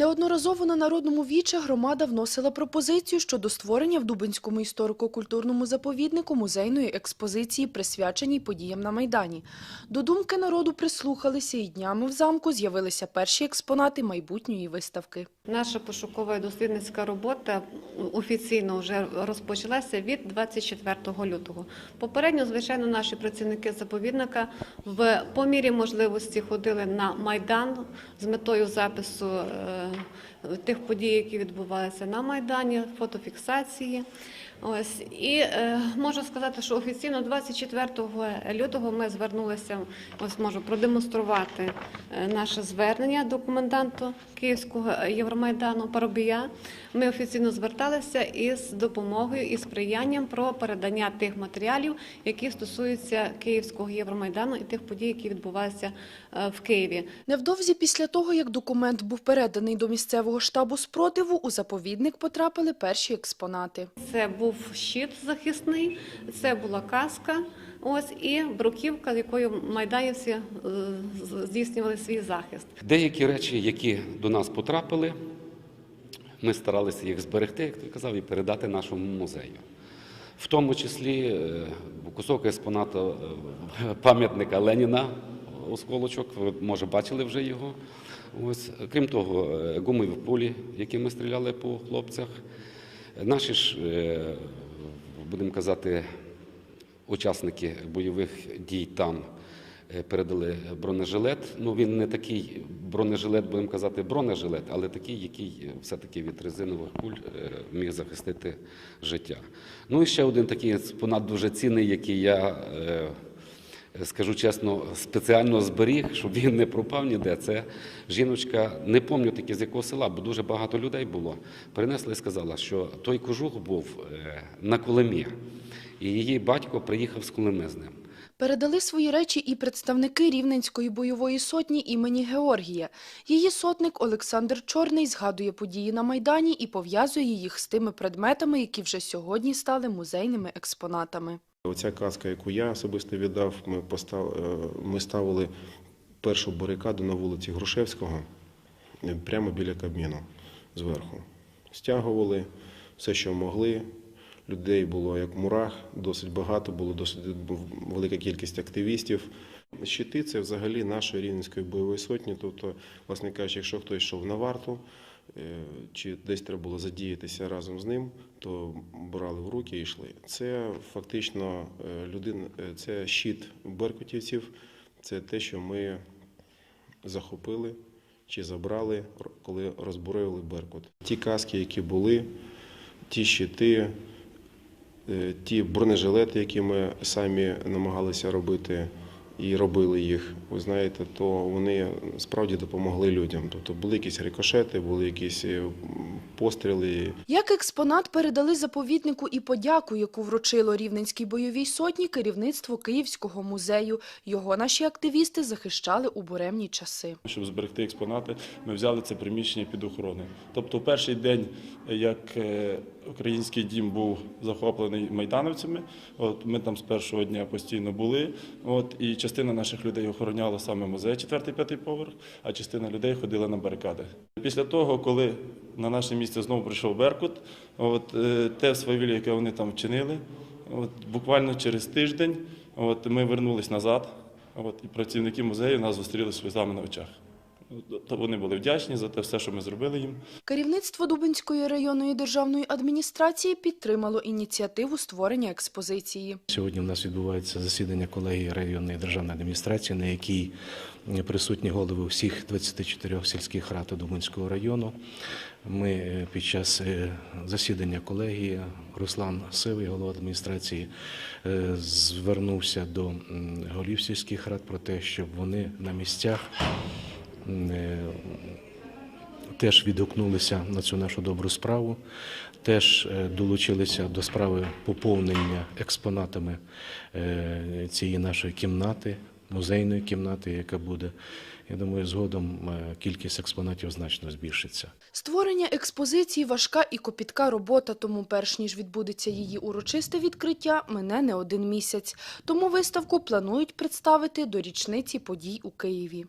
Неодноразово на народному віче громада вносила пропозицію щодо створення в Дубинському історико-культурному заповіднику музейної експозиції, присвяченій подіям на Майдані. До думки народу прислухалися і днями в замку з'явилися перші експонати майбутньої виставки. Наша пошукова дослідницька робота офіційно вже розпочалася від 24 лютого. Попередньо, звичайно, наші працівники заповідника в по мірі можливості ходили на майдан з метою запису е, тих подій, які відбувалися на майдані, фотофіксації. Ось і е, можу сказати, що офіційно 24 лютого ми звернулися. Ось можу продемонструвати е, наше звернення до коменданту Київського Євромайдану Парубія. Ми офіційно зверталися із допомогою і сприянням про передання тих матеріалів, які стосуються Київського Євромайдану і тих подій, які відбувалися е, в Києві. Невдовзі після того, як документ був переданий до місцевого штабу спротиву, у заповідник потрапили перші експонати. Це був щит захисний, це була каска. Ось і бруківка, якою майдаївці е, здійснювали свій захист. Деякі речі, які до нас потрапили, ми старалися їх зберегти, як ти казав, і передати нашому музею. В тому числі е, кусок експоната е, пам'ятника Леніна осколочок, ви може бачили вже його. Ось. Крім того, гумові пулі, які ми стріляли по хлопцях. Наші ж, е, будемо казати, учасники бойових дій там е, передали бронежилет. Ну він не такий бронежилет, будемо казати, бронежилет, але такий, який все-таки від резинових куль е, міг захистити життя. Ну і ще один такий експонат дуже цінний, який я. Е, Скажу чесно, спеціально зберіг, щоб він не пропав ніде. Це жіночка, не пам'ятаю таки з якого села, бо дуже багато людей було. Принесла і сказала, що той кожух був е, на Колемі, і її батько приїхав з Колеми з ним. Передали свої речі і представники Рівненської бойової сотні імені Георгія. Її сотник Олександр Чорний згадує події на Майдані і пов'язує їх з тими предметами, які вже сьогодні стали музейними експонатами. Оця каска, яку я особисто віддав, ми, постав, е, ми ставили першу барикаду на вулиці Грушевського е, прямо біля Кабміну зверху. Стягували все, що могли. Людей було як мурах, досить багато, було досить велика кількість активістів. Щити це взагалі нашої рівненської бойової сотні. Тобто, власне кажучи, якщо хтось йшов на варту, чи десь треба було задіятися разом з ним, то брали в руки і йшли. Це фактично е, людина, е, це щит беркутівців, це те, що ми захопили чи забрали, коли розбурили Беркут. Ті каски, які були, ті щити, е, ті бронежилети, які ми самі намагалися робити і робили їх, ви знаєте, то вони справді допомогли людям. Тобто були якісь рикошети, були якісь е, постріли. Як експонат передали заповіднику і подяку, яку вручило Рівненській бойовій сотні керівництво Київського музею. Його наші активісти захищали у буремні часи. Щоб зберегти експонати, ми взяли це приміщення під охорони. Тобто, в перший день, як е, український дім був захоплений майдановцями, от ми там з першого дня постійно були. От і частина наших людей охороняла саме музей, четвертий, п'ятий поверх, а частина людей ходила на барикади. Після того, коли на наше місце знову прийшов Беркут, от е, те свавілля, яке вони там вчинили, от буквально через тиждень, от ми вернулись назад. От, і працівники музею нас зустріли сльозами на очах. То вони були вдячні за те все, що ми зробили їм. Керівництво Дубинської районної державної адміністрації підтримало ініціативу створення експозиції. Сьогодні в нас відбувається засідання колегії районної державної адміністрації, на якій присутні голови всіх 24 сільських рад Думанського району. Ми е, під час е, засідання колегії Руслан Сивий, голова адміністрації, е, звернувся до голів сільських рад про те, щоб вони на місцях теж відгукнулися на цю нашу добру справу, теж е, долучилися до справи поповнення експонатами е, цієї нашої кімнати, музейної кімнати, яка буде. Я думаю, згодом е, кількість експонатів значно збільшиться. Створення експозиції важка і копітка робота, тому перш ніж відбудеться її урочисте відкриття, мине не один місяць. Тому виставку планують представити до річниці подій у Києві.